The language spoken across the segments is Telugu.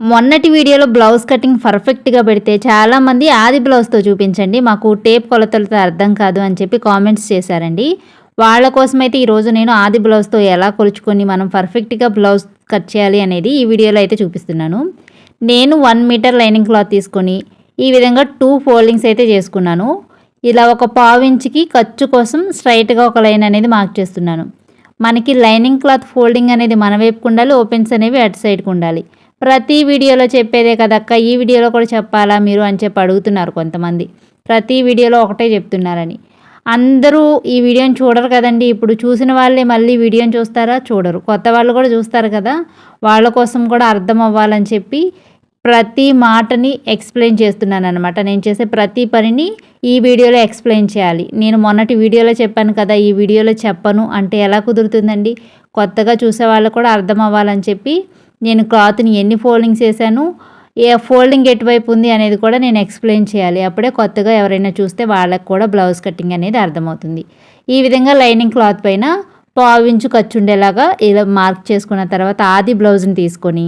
మొన్నటి వీడియోలో బ్లౌజ్ కటింగ్ పర్ఫెక్ట్గా పెడితే చాలామంది ఆది బ్లౌజ్తో చూపించండి. మాకు టేప్ కొలతలతో అర్థం కాదు అని చెప్పి కామెంట్స్ చేశారండి. వాళ్ళ కోసమైతే ఈరోజు నేను ఆది బ్లౌజ్తో ఎలా కొలుచుకొని మనం పర్ఫెక్ట్గా బ్లౌజ్ కట్ చేయాలి అనేది ఈ వీడియోలో అయితే చూపిస్తున్నాను. నేను వన్ మీటర్ లైనింగ్ క్లాత్ తీసుకొని ఈ విధంగా టూ ఫోల్డింగ్స్ అయితే చేసుకున్నాను. ఇలా ఒక పావు ఇంచుకి ఖర్చు కోసం స్ట్రైట్గా ఒక లైన్ అనేది మార్క్ చేస్తున్నాను. మనకి లైనింగ్ క్లాత్ ఫోల్డింగ్ అనేది మన వైపుకు ఉండాలి ఓపెన్స్ అనేవి అటు సైడ్కి ఉండాలి. ప్రతి వీడియోలో చెప్పేదే కదక్క ఈ వీడియోలో కూడా చెప్పాలా మీరు అని చెప్పి అడుగుతున్నారు కొంతమంది. ప్రతి వీడియోలో ఒకటే చెప్తున్నారని. అందరూ ఈ వీడియోని చూడరు కదండి. ఇప్పుడు చూసిన వాళ్ళే మళ్ళీ వీడియోని చూస్తారా? చూడరు. కొత్త వాళ్ళు కూడా చూస్తారు కదా. వాళ్ళ కోసం కూడా అర్థం అవ్వాలని చెప్పి ప్రతి మాటని ఎక్స్ప్లెయిన్ చేస్తున్నాను అనమాట నేను చేసే ప్రతి పనిని ఈ వీడియోలో ఎక్స్ప్లెయిన్ చేయాలి. నేను మొన్నటి వీడియోలో చెప్పాను కదా ఈ వీడియోలో చెప్పను అంటే ఎలా కుదురుతుందండి? కొత్తగా చూసే వాళ్ళు కూడా అర్థం అవ్వాలని చెప్పి నేను క్లాత్ని ఎన్ని ఫోల్డింగ్స్ వేసాను ఏ ఫోల్డింగ్ ఎటువైపు ఉంది అనేది కూడా నేను ఎక్స్ప్లెయిన్ చేయాలి. అప్పుడే కొత్తగా ఎవరైనా చూస్తే వాళ్ళకి కూడా బ్లౌజ్ కటింగ్ అనేది అర్థమవుతుంది. ఈ విధంగా లైనింగ్ క్లాత్ పైన పావించు ఖర్చు ఉండేలాగా ఇలా మార్క్ చేసుకున్న తర్వాత ఆది బ్లౌజ్ని తీసుకొని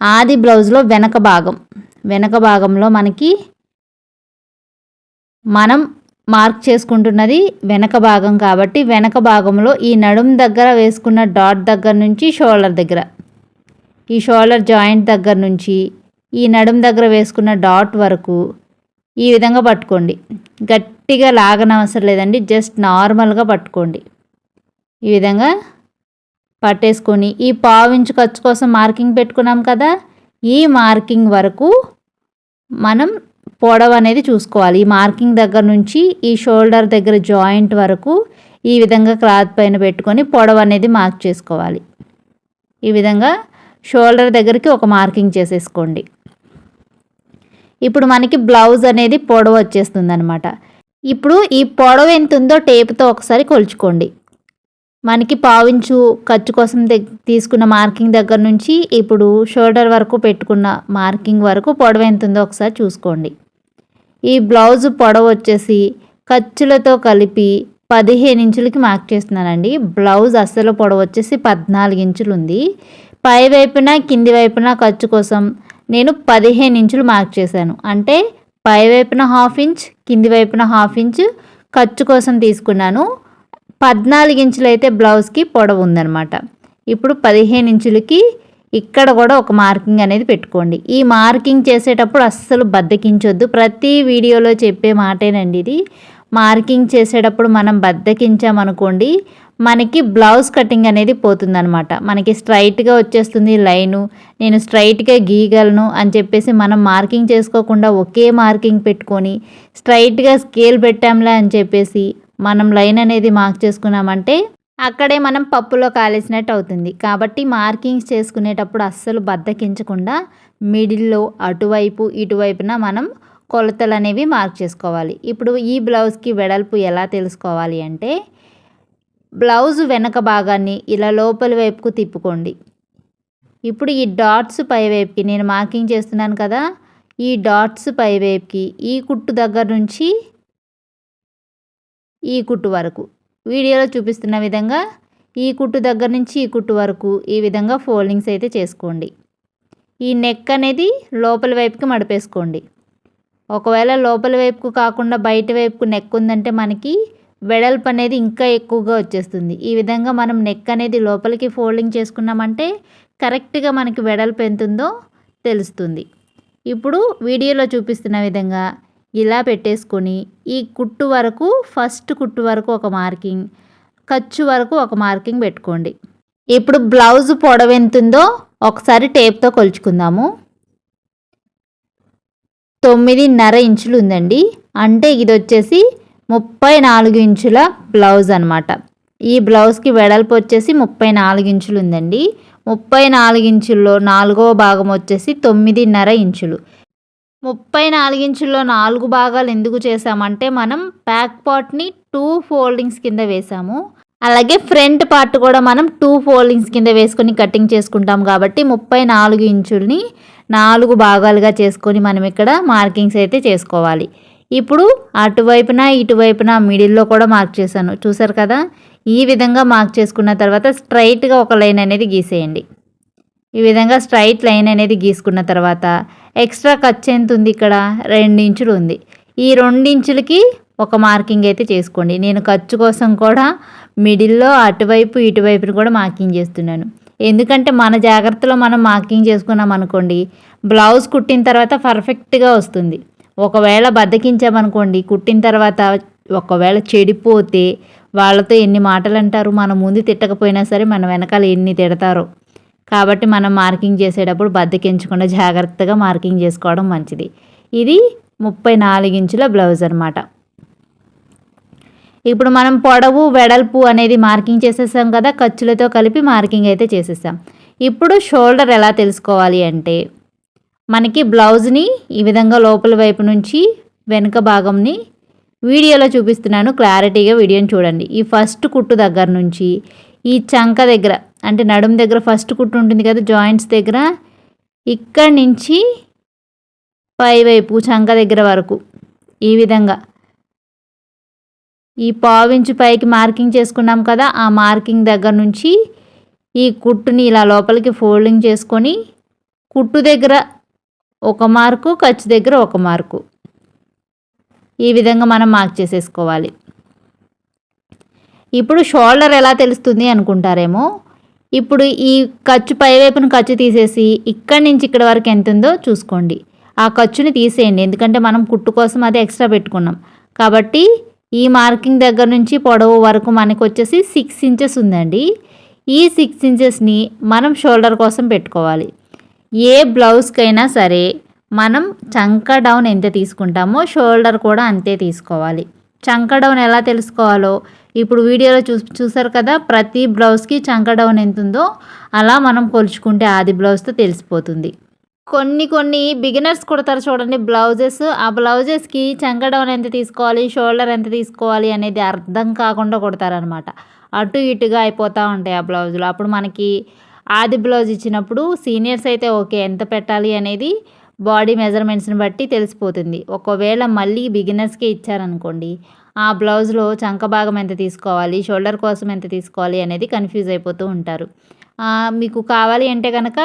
ఆది బ్లౌజ్లో వెనక భాగం వెనక భాగంలో మనకి మనం మార్క్ చేసుకుంటున్నది వెనక భాగం కాబట్టి వెనక భాగంలో ఈ నడుం దగ్గర వేసుకున్న డాట్ దగ్గర నుంచి షోల్డర్ దగ్గర. ఈ షోల్డర్ జాయింట్ దగ్గర నుంచి ఈ నడుం దగ్గర వేసుకున్న డాట్ వరకు ఈ విధంగా పట్టుకోండి. గట్టిగా లాగనవసరం లేదండి. జస్ట్ నార్మల్గా పట్టుకోండి. ఈ విధంగా పట్టేసుకొని ఈ పావించు ఖర్చు కోసం మార్కింగ్ పెట్టుకున్నాం కదా ఈ మార్కింగ్ వరకు మనం పొడవు అనేది చూసుకోవాలి. ఈ మార్కింగ్ దగ్గర నుంచి ఈ షోల్డర్ దగ్గర జాయింట్ వరకు ఈ విధంగా క్లాత్ పైన పెట్టుకొని పొడవు అనేది మార్క్ చేసుకోవాలి. ఈ విధంగా షోల్డర్ దగ్గరికి ఒక మార్కింగ్ చేసేసుకోండి. ఇప్పుడు మనకి బ్లౌజ్ అనేది పొడవు వచ్చేస్తుంది అనమాట ఇప్పుడు ఈ పొడవు ఎంత ఉందో టేపుతో ఒకసారి కొలుచుకోండి. మనకి పావించు ఖర్చు కోసం తీసుకున్న మార్కింగ్ దగ్గర నుంచి ఇప్పుడు షోల్డర్ వరకు పెట్టుకున్న మార్కింగ్ వరకు పొడవు ఎంత ఉందో ఒకసారి చూసుకోండి. ఈ బ్లౌజ్ పొడవు వచ్చేసి ఖర్చులతో కలిపి పదిహేను ఇంచులకి మార్క్ చేస్తున్నానండి. బ్లౌజ్ అస్సలు పొడవు వచ్చేసి పద్నాలుగు ఇంచులు ఉంది పై వైపున కింది వైపున ఖర్చు కోసం నేను పదిహేను ఇంచులు మార్క్ చేశాను. అంటే పై వైపున హాఫ్ ఇంచ్ కింది వైపున హాఫ్ ఇంచ్ ఖర్చు కోసం తీసుకున్నాను. పద్నాలుగు ఇంచులు అయితే బ్లౌజ్కి పొడవు ఉందనమాట ఇప్పుడు పదిహేను ఇంచులకి ఇక్కడ కూడా ఒక మార్కింగ్ అనేది పెట్టుకోండి. ఈ మార్కింగ్ చేసేటప్పుడు అస్సలు బద్దకించొద్దు. ప్రతి వీడియోలో చెప్పే మాటేనండి ఇది. మార్కింగ్ చేసేటప్పుడు మనం బద్దకించామనుకోండి మనకి బ్లౌజ్ కటింగ్ అనేది పోతుందనమాట మనకి స్ట్రైట్గా వచ్చేస్తుంది లైను నేను స్ట్రైట్గా గీయగలను అని చెప్పేసి మనం మార్కింగ్ చేసుకోకుండా ఒకే మార్కింగ్ పెట్టుకొని స్ట్రైట్గా స్కేల్ పెట్టాంలే అని చెప్పేసి మనం లైన్ అనేది మార్క్ చేసుకున్నామంటే అక్కడే మనం పప్పులో కాలేసినట్టు అవుతుంది. కాబట్టి మార్కింగ్స్ చేసుకునేటప్పుడు అస్సలు బద్దకించకుండా మిడిల్లో అటువైపు ఇటువైపున మనం కొలతలు అనేవి మార్క్ చేసుకోవాలి. ఇప్పుడు ఈ బ్లౌజ్కి వెడల్పు ఎలా తెలుసుకోవాలి అంటే బ్లౌజ్ వెనక భాగాన్ని ఇలా లోపలి వైపుకు తిప్పుకోండి. ఇప్పుడు ఈ డాట్స్ పై వైపుకి నేను మార్కింగ్ చేస్తున్నాను కదా ఈ డాట్స్ పై వైపుకి ఈ కుట్టు దగ్గర నుంచి ఈ కుట్టు వరకు. వీడియోలో చూపిస్తున్న విధంగా ఈ కుట్టు దగ్గర నుంచి ఈ కుట్టు వరకు ఈ విధంగా ఫోల్డింగ్స్ అయితే చేసుకోండి. ఈ నెక్ అనేది లోపల వైపుకి మడిపేసుకోండి. ఒకవేళ లోపల వైపుకు కాకుండా బయట వైపుకు నెక్ ఉందంటే మనకి వెడల్పు అనేది ఇంకా ఎక్కువగా వచ్చేస్తుంది. ఈ విధంగా మనం నెక్ అనేది లోపలికి ఫోల్డింగ్ చేసుకున్నామంటే కరెక్ట్గా మనకి వెడల్పు ఎంత ఉందో తెలుస్తుంది. ఇప్పుడు వీడియోలో చూపిస్తున్న విధంగా ఇలా పెట్టేసుకొని ఈ కుట్టు వరకు ఫస్ట్ కుట్టు వరకు ఒక మార్కింగ్ ఖర్చు వరకు ఒక మార్కింగ్ పెట్టుకోండి. ఇప్పుడు బ్లౌజ్ పొడవు ఎంతుందో ఒకసారి టేప్తో కొలుచుకుందాము. తొమ్మిదిన్నర ఇంచులు ఉందండి. అంటే ఇది వచ్చేసి ముప్పై నాలుగు ఇంచుల బ్లౌజ్ అనమాట ఈ బ్లౌజ్కి వెడల్పు వచ్చేసి ముప్పై నాలుగు ఇంచులు ఉందండి. ముప్పై నాలుగు ఇంచుల్లో నాలుగవ భాగం వచ్చేసి తొమ్మిదిన్నర ఇంచులు. ముప్పై నాలుగించుల్లో నాలుగు భాగాలు ఎందుకు చేసామంటే మనం బ్యాక్ పార్ట్ని టూ ఫోల్డింగ్స్ కింద వేసాము అలాగే ఫ్రంట్ పార్ట్ కూడా మనం టూ ఫోల్డింగ్స్ కింద వేసుకొని కటింగ్ చేసుకుంటాం కాబట్టి ముప్పై నాలుగు ఇంచుల్ని నాలుగు భాగాలుగా చేసుకొని మనం ఇక్కడ మార్కింగ్స్ అయితే చేసుకోవాలి. ఇప్పుడు అటువైపున ఇటువైపున మిడిల్లో కూడా మార్క్ చేశాను. చూసారు కదా? ఈ విధంగా మార్క్ చేసుకున్న తర్వాత స్ట్రైట్గా ఒక లైన్ అనేది గీసేయండి. ఈ విధంగా స్ట్రైట్ లైన్ అనేది గీసుకున్న తర్వాత ఎక్స్ట్రా ఖర్చు ఎంత ఉంది ఇక్కడ? ఇంచులు ఉంది. ఈ ఇంచులకి ఒక మార్కింగ్ అయితే చేసుకోండి. నేను ఖర్చు కోసం కూడా మిడిల్లో అటువైపు ఇటువైపుని కూడా మార్కింగ్ చేస్తున్నాను. ఎందుకంటే మన జాగ్రత్తలో మనం మార్కింగ్ చేసుకున్నాం అనుకోండి బ్లౌజ్ కుట్టిన తర్వాత పర్ఫెక్ట్గా వస్తుంది. ఒకవేళ బద్దకించామనుకోండి కుట్టిన తర్వాత ఒకవేళ చెడిపోతే వాళ్ళతో ఎన్ని మాటలు అంటారు మన ముందు తిట్టకపోయినా సరే మన వెనకాల ఎన్ని తిడతారు. కాబట్టి మనం మార్కింగ్ చేసేటప్పుడు బద్దకించకుండా జాగ్రత్తగా మార్కింగ్ చేసుకోవడం మంచిది. ఇది ముప్పై నాలుగు ఇంచుల బ్లౌజ్ అనమాట ఇప్పుడు మనం పొడవు వెడల్పు అనేది మార్కింగ్ చేసేసాం కదా ఖర్చులతో కలిపి మార్కింగ్ అయితే చేసేసాం. ఇప్పుడు షోల్డర్ ఎలా తెలుసుకోవాలి అంటే మనకి బ్లౌజ్ని ఈ విధంగా లోపల వైపు నుంచి వెనుక భాగంని వీడియోలో చూపిస్తున్నాను. క్లారిటీగా వీడియోని చూడండి. ఈ ఫస్ట్ కుట్టు దగ్గర నుంచి ఈ చంక దగ్గర అంటే నడుం దగ్గర ఫస్ట్ కుట్టు ఉంటుంది కదా జాయింట్స్ దగ్గర ఇక్కడి నుంచి పైవైపు చంక దగ్గర వరకు ఈ విధంగా. ఈ పావించు పైకి మార్కింగ్ చేసుకున్నాం కదా ఆ మార్కింగ్ దగ్గర నుంచి ఈ కుట్టుని ఇలా లోపలికి ఫోల్డింగ్ చేసుకొని కుట్టు దగ్గర ఒక మార్కు ఖర్చు దగ్గర ఒక మార్కు. ఈ విధంగా మనం మార్క్ చేసేసుకోవాలి. ఇప్పుడు షోల్డర్ ఎలా తెలుస్తుంది అనుకుంటారేమో? ఇప్పుడు ఈ ఖర్చు పైవైపున ఖర్చు తీసేసి ఇక్కడి నుంచి ఇక్కడ వరకు ఎంత ఉందో చూసుకోండి. ఆ ఖర్చుని తీసేయండి. ఎందుకంటే మనం కుట్టు కోసం అది ఎక్స్ట్రా పెట్టుకున్నాం. కాబట్టి ఈ మార్కింగ్ దగ్గర నుంచి పొడవు వరకు మనకు వచ్చేసి సిక్స్ ఇంచెస్ ఉందండి. ఈ సిక్స్ ఇంచెస్ని మనం షోల్డర్ కోసం పెట్టుకోవాలి. ఏ బ్లౌజ్కైనా సరే మనం చంక డౌన్ ఎంత తీసుకుంటామో షోల్డర్ కూడా అంతే తీసుకోవాలి. చంక డౌన్ ఎలా తెలుసుకోవాలో ఇప్పుడు వీడియోలో చూ చూసారు కదా ప్రతి బ్లౌజ్కి చంక డౌన్ ఎంత ఉందో అలా మనం కొలుచుకుంటే ఆది బ్లౌజ్తో తెలిసిపోతుంది. కొన్ని కొన్ని బిగినర్స్ కుడతారు చూడండి బ్లౌజెస్ ఆ బ్లౌజెస్కి చంక డౌన్ ఎంత తీసుకోవాలి షోల్డర్ ఎంత తీసుకోవాలి అనేది అర్థం కాకుండా కుడతారనమాట. అటు ఇటుగా అయిపోతూ ఉంటాయి ఆ బ్లౌజులు. అప్పుడు మనకి ఆది బ్లౌజ్ ఇచ్చినప్పుడు సీనియర్స్ అయితే ఓకే ఎంత పెట్టాలి అనేది బాడీ మెజర్మెంట్స్ని బట్టి తెలిసిపోతుంది. ఒకవేళ మళ్ళీ బిగినర్స్కి ఇచ్చారనుకోండి ఆ బ్లౌజ్లో చంక భాగం ఎంత తీసుకోవాలి షోల్డర్ కోసం ఎంత తీసుకోవాలి అనేది కన్ఫ్యూజ్ అయిపోతూ ఉంటారు. మీకు కావాలి అంటే కనుక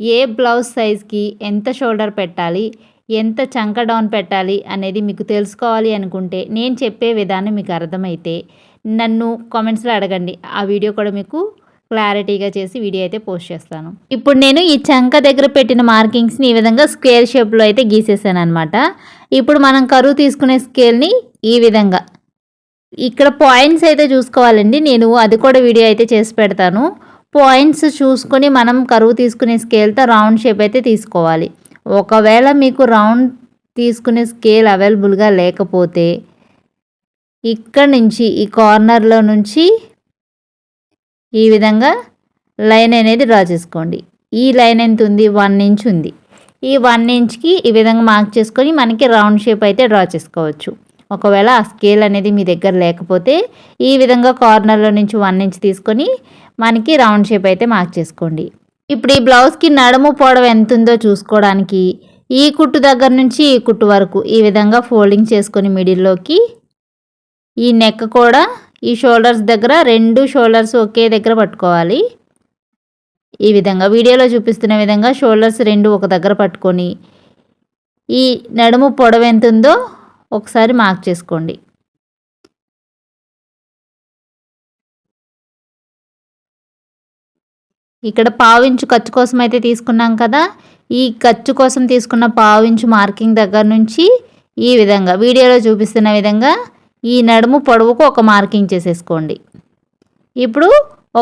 ఏ బ్లౌజ్ సైజ్కి ఎంత షోల్డర్ పెట్టాలి ఎంత చంక డౌన్ పెట్టాలి అనేది మీకు తెలుసుకోవాలి అనుకుంటే నేను చెప్పే విధానం మీకు అర్థమైతే నన్ను కామెంట్స్లో అడగండి. ఆ వీడియో కూడా మీకు క్లారిటీగా చేసి వీడియో అయితే పోస్ట్ చేస్తాను. ఇప్పుడు నేను ఈ చంక దగ్గర పెట్టిన మార్కింగ్స్ని ఈ విధంగా స్క్వేర్ షేప్లో అయితే గీసేసాను అనమాట ఇప్పుడు మనం కరువు తీసుకునే స్కేల్ని ఈ విధంగా. ఇక్కడ పాయింట్స్ అయితే చూసుకోవాలండి. నేను అది కూడా వీడియో అయితే చేసి పెడతాను. పాయింట్స్ చూసుకొని మనం కరువు తీసుకునే స్కేల్తో రౌండ్ షేప్ అయితే తీసుకోవాలి. ఒకవేళ మీకు రౌండ్ తీసుకునే స్కేల్ అవైలబుల్గా లేకపోతే ఇక్కడ నుంచి ఈ కార్నర్లో నుంచి ఈ విధంగా లైన్ అనేది డ్రా చేసుకోండి. ఈ లైన్ ఎంత ఉంది? వన్ ఇంచ్ ఉంది. ఈ వన్ ఇంచ్కి ఈ విధంగా మార్క్ చేసుకొని మనకి రౌండ్ షేప్ అయితే డ్రా చేసుకోవచ్చు. ఒకవేళ ఆ స్కేల్ అనేది మీ దగ్గర లేకపోతే ఈ విధంగా కార్నర్లో నుంచి వన్ ఇంచ్ తీసుకొని మనకి రౌండ్ షేప్ అయితే మార్క్ చేసుకోండి. ఇప్పుడు ఈ బ్లౌజ్కి నడుము పొడవు ఎంత ఉందో చూసుకోవడానికి ఈ కుట్టు దగ్గర నుంచి ఈ కుట్టు వరకు ఈ విధంగా ఫోల్డింగ్ చేసుకొని మిడిల్లోకి ఈ నెక్ కూడా ఈ షోల్డర్స్ దగ్గర రెండు షోల్డర్స్ ఒకే దగ్గర పట్టుకోవాలి. ఈ విధంగా వీడియోలో చూపిస్తున్న విధంగా షోల్డర్స్ రెండు ఒక దగ్గర పట్టుకొని ఈ నడుము పొడవు ఎంత ఉందో ఒకసారి మార్క్ చేసుకోండి. ఇక్కడ పావించు ఖర్చు కోసం అయితే తీసుకున్నాం కదా. ఈ ఖర్చు కోసం తీసుకున్న పావించు మార్కింగ్ దగ్గర నుంచి ఈ విధంగా వీడియోలో చూపిస్తున్న విధంగా ఈ నడుము పొడవుకు ఒక మార్కింగ్ చేసేసుకోండి. ఇప్పుడు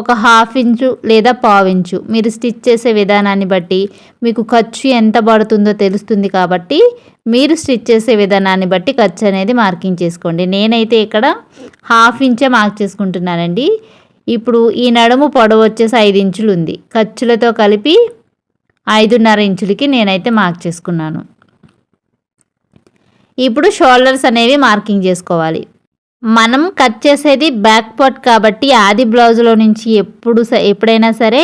ఒక హాఫ్ ఇంచు లేదా పావు ఇంచు మీరు స్టిచ్ చేసే విధానాన్ని బట్టి మీకు ఖర్చు ఎంత పడుతుందో తెలుస్తుంది కాబట్టి మీరు స్టిచ్ చేసే విధానాన్ని బట్టి ఖర్చు అనేది మార్కింగ్ చేసుకోండి. నేనైతే ఇక్కడ హాఫ్ ఇంచే మార్క్ చేసుకుంటున్నానండి. ఇప్పుడు ఈ నడుము పొడవు వచ్చేసి ఐదు ఇంచులు ఉంది. ఖర్చులతో కలిపి ఐదున్నర ఇంచులకి నేనైతే మార్క్ చేసుకున్నాను. ఇప్పుడు షోల్డర్స్ అనేవి మార్కింగ్ చేసుకోవాలి. మనం కట్ చేసేది బ్యాక్ పార్ట్ కాబట్టి ఆది బ్లౌజ్లో నుంచి ఎప్పుడు ఎప్పుడైనా సరే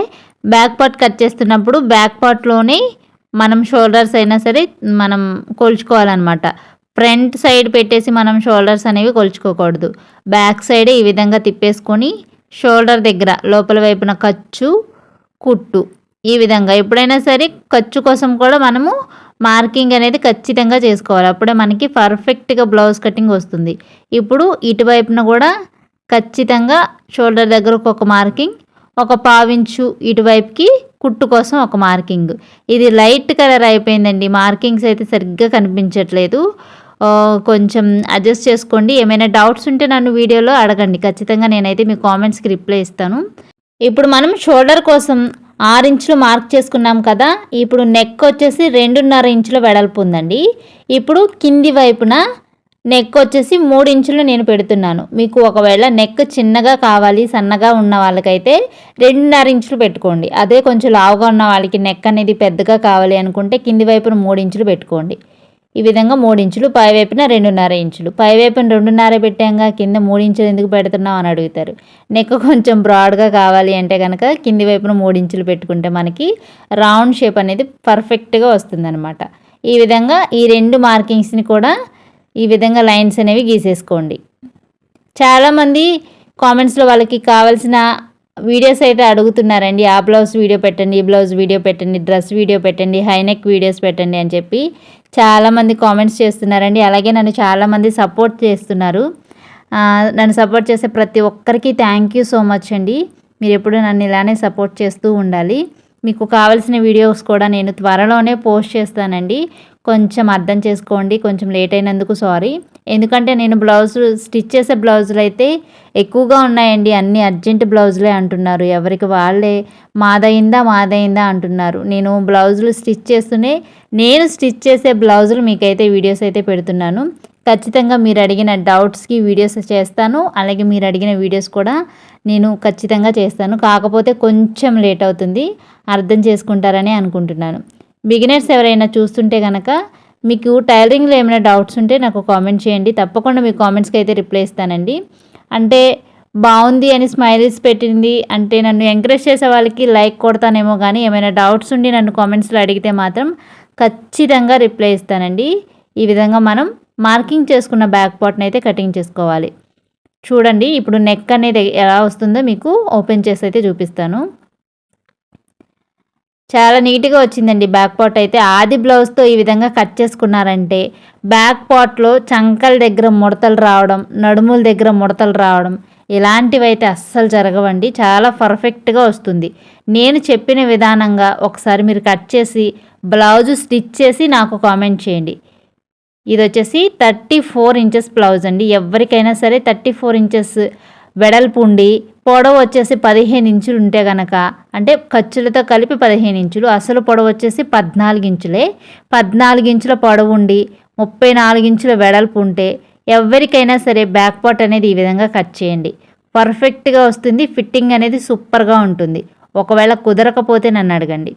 బ్యాక్ పార్ట్ కట్ చేస్తున్నప్పుడు బ్యాక్ పార్ట్లోని మనం షోల్డర్స్ అయినా సరే మనం కొలుచుకోవాలన్నమాట. ఫ్రంట్ సైడ్ పెట్టేసి మనం షోల్డర్స్ అనేవి కొలుచుకోకూడదు. బ్యాక్ సైడే ఈ విధంగా తిప్పేసుకొని షోల్డర్ దగ్గర లోపల వైపున ఖర్చు కుట్టు ఈ విధంగా. ఎప్పుడైనా సరే ఖర్చు కోసం కూడా మనము మార్కింగ్ అనేది ఖచ్చితంగా చేసుకోవాలి. అప్పుడే మనకి పర్ఫెక్ట్గా బ్లౌజ్ కటింగ్ వస్తుంది. ఇప్పుడు ఇటువైపున కూడా ఖచ్చితంగా షోల్డర్ దగ్గరకు ఒక మార్కింగ్ ఒక పావించు ఇటువైపుకి కుట్టు కోసం ఒక మార్కింగ్. ఇది లైట్ కలర్ అయిపోయిందండి. మార్కింగ్స్ అయితే సరిగ్గా కనిపించట్లేదు. కొంచెం అడ్జస్ట్ చేసుకోండి. ఏమైనా డౌట్స్ ఉంటే నన్ను వీడియోలో అడగండి. ఖచ్చితంగా నేనైతే మీ కామెంట్స్కి రిప్లై ఇస్తాను. ఇప్పుడు మనం షోల్డర్ కోసం ఆరు ఇంచులు మార్క్ చేసుకున్నాం కదా ఇప్పుడు నెక్ వచ్చేసి రెండున్నర ఇంచుల వెడల్పు ఉందండి. ఇప్పుడు కింది వైపున నెక్ వచ్చేసి మూడు ఇంచులు నేను పెడుతున్నాను. మీకు ఒకవేళ నెక్ చిన్నగా కావాలి సన్నగా ఉన్న వాళ్ళకైతే రెండున్నర ఇంచులు పెట్టుకోండి. అదే కొంచెం లావుగా ఉన్న వాళ్ళకి నెక్ అనేది పెద్దగా కావాలి అనుకుంటే కింది వైపున మూడు ఇంచులు పెట్టుకోండి. ఈ విధంగా మూడు ఇంచులు పై వైపున రెండున్నర ఇంచులు. పై వైపున రెండున్నర పెట్టాక కింద మూడు ఇంచులు ఎందుకు పెడుతున్నావు అని అడుగుతారు. నెక్ కొంచెం బ్రాడ్గా కావాలి అంటే కనుక కింది వైపున మూడు ఇంచులు పెట్టుకుంటే మనకి రౌండ్ షేప్ అనేది పర్ఫెక్ట్గా వస్తుందన్నమాట. ఈ విధంగా ఈ రెండు మార్కింగ్స్ని కూడా ఈ విధంగా లైన్స్ అనేవి గీసేసుకోండి. చాలామంది కామెంట్స్లో వాళ్ళకి కావాల్సిన వీడియోస్ అయితే అడుగుతున్నారండి. ఆ బ్లౌజ్ వీడియో పెట్టండి ఈ బ్లౌజ్ వీడియో పెట్టండి డ్రెస్ వీడియో పెట్టండి హైనెక్ వీడియోస్ పెట్టండి అని చెప్పి చాలామంది కామెంట్స్ చేస్తున్నారండి. అలాగే నన్ను చాలామంది సపోర్ట్ చేస్తున్నారు. నన్ను సపోర్ట్ చేసే ప్రతి ఒక్కరికి థ్యాంక్ యూ సో మచ్ అండి. మీరు ఎప్పుడూ నన్ను ఇలానే సపోర్ట్ చేస్తూ ఉండాలి. మీకు కావాల్సిన వీడియోస్ కూడా నేను త్వరలోనే పోస్ట్ చేస్తానండి. కొంచెం అర్థం చేసుకోండి కొంచెం లేట్ అయినందుకు సారీ. ఎందుకంటే నేను బ్లౌజ్ స్టిచ్ చేసే బ్లౌజులు అయితే ఎక్కువగా ఉన్నాయండి. అన్ని అర్జెంట్ బ్లౌజులే అంటున్నారు. ఎవరికి వాళ్ళే మాదయిందా మాదయిందా అంటున్నారు. నేను బ్లౌజులు స్టిచ్ చేస్తూనే నేను స్టిచ్ చేసే బ్లౌజులు మీకైతే వీడియోస్ అయితే పెడుతున్నాను. ఖచ్చితంగా మీరు అడిగిన డౌట్స్కి వీడియోస్ చేస్తాను. అలాగే మీరు అడిగిన వీడియోస్ కూడా నేను ఖచ్చితంగా చేస్తాను. కాకపోతే కొంచెం లేట్ అవుతుంది. అర్థం చేసుకుంటారని అనుకుంటున్నాను. బిగినర్స్ ఎవరైనా చూస్తుంటే కనుక మీకు టైలరింగ్లో ఏమైనా డౌట్స్ ఉంటే నాకు కామెంట్ చేయండి. తప్పకుండా మీ కామెంట్స్కి అయితే రిప్లై ఇస్తానండి. అంటే బాగుంది అని స్మైలీస్ పెట్టింది అంటే నన్ను ఎంకరేజ్ చేసే వాళ్ళకి లైక్ కొడతానేమో కానీ ఏమైనా డౌట్స్ ఉండి నన్ను కామెంట్స్లో అడిగితే మాత్రం ఖచ్చితంగా రిప్లై ఇస్తానండి. ఈ విధంగా మనం మార్కింగ్ చేసుకున్న బ్యాక్ పార్ట్ని అయితే కటింగ్ చేసుకోవాలి. చూడండి ఇప్పుడు నెక్ అనేది ఎలా వస్తుందో మీకు ఓపెన్ చేసి అయితే చూపిస్తాను. చాలా నీట్గా వచ్చిందండి బ్యాక్ పార్ట్ అయితే. ఆది బ్లౌజ్తో ఈ విధంగా కట్ చేసుకున్నారంటే బ్యాక్ పార్ట్లో చంకల దగ్గర ముడతలు రావడం నడుముల దగ్గర ముడతలు రావడం ఇలాంటివి అయితే అస్సలు జరగవండి. చాలా పర్ఫెక్ట్గా వస్తుంది. నేను చెప్పిన విధానంగా ఒకసారి మీరు కట్ చేసి బ్లౌజ్ స్టిచ్ చేసి నాకు కామెంట్ చేయండి. ఇది వచ్చేసి థర్టీ ఫోర్ ఇంచెస్ బ్లౌజ్ అండి. ఎవరికైనా సరే థర్టీ ఫోర్ ఇంచెస్ వెడల్పు ఉండి పొడవు వచ్చేసి పదిహేను ఇంచులు ఉంటే గనక అంటే ఖర్చులతో కలిపి పదిహేను ఇంచులు అసలు పొడవు వచ్చేసి పద్నాలుగు ఇంచులే. పద్నాలుగు ఇంచుల పొడవు ఉండి ముప్పై నాలుగు ఇంచుల వెడల్పు ఉంటే ఎవరికైనా సరే బ్యాక్ పార్ట్ అనేది ఈ విధంగా కట్ చేయండి. పర్ఫెక్ట్గా వస్తుంది ఫిట్టింగ్ అనేది సూపర్గా ఉంటుంది. ఒకవేళ కుదరకపోతే నన్ను అడగండి.